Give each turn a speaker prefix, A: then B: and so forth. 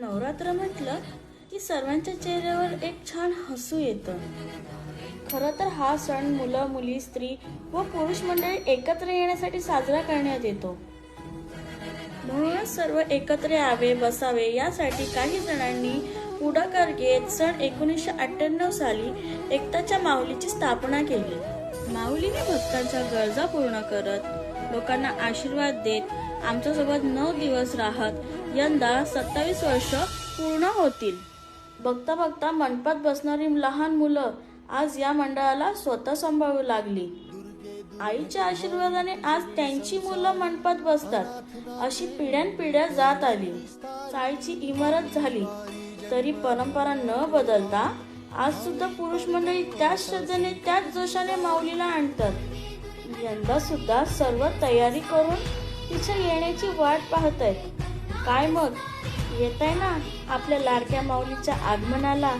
A: नवरात्र म्हटलं की सर्वांच्या चेहऱ्यावर एक छान हसू येतं. खरं तर हा सण मुलं मुली स्त्री व पुरुष मंडळी एकत्र येण्यासाठी साजरा करण्यात येतो. म्हणूनच सर्व एकत्र यावे बसावे यासाठी काही जणांनी पुढाकार घेत सण एकोणीसशे अठ्ठ्याण्णव साली एकताच्या माऊलीची स्थापना केली. माऊलीने भक्तांच्या गरजा पूर्ण करत लोकांना आशीर्वाद देत आमच्यासोबत नऊ दिवस राहत यंदा सत्तावीस वर्ष पूर्ण होतील. बघता बघता मंडपात बसणारी लहान मुलं आज या मंडळाला स्वतः सांभाळू लागली. आईच्या आशीर्वादाने आज त्यांची मुलं मंडपात बसतात. अशी पिढ्यानपिढ्या जात आली. चाळीची इमारत झाली. तरी परंपरा न बदलता आज सुद्धा पुरुष मंडळी त्याच श्रद्धेने त्याच जोशाने माऊलीला आणतात. यंदा सुद्धा सर्व तयारी करून तिच्या येण्याची वाट पाहत आहेत. काय मग? येत आहे ना आपल्या लाडक्या माऊलीच्या आगमनाला.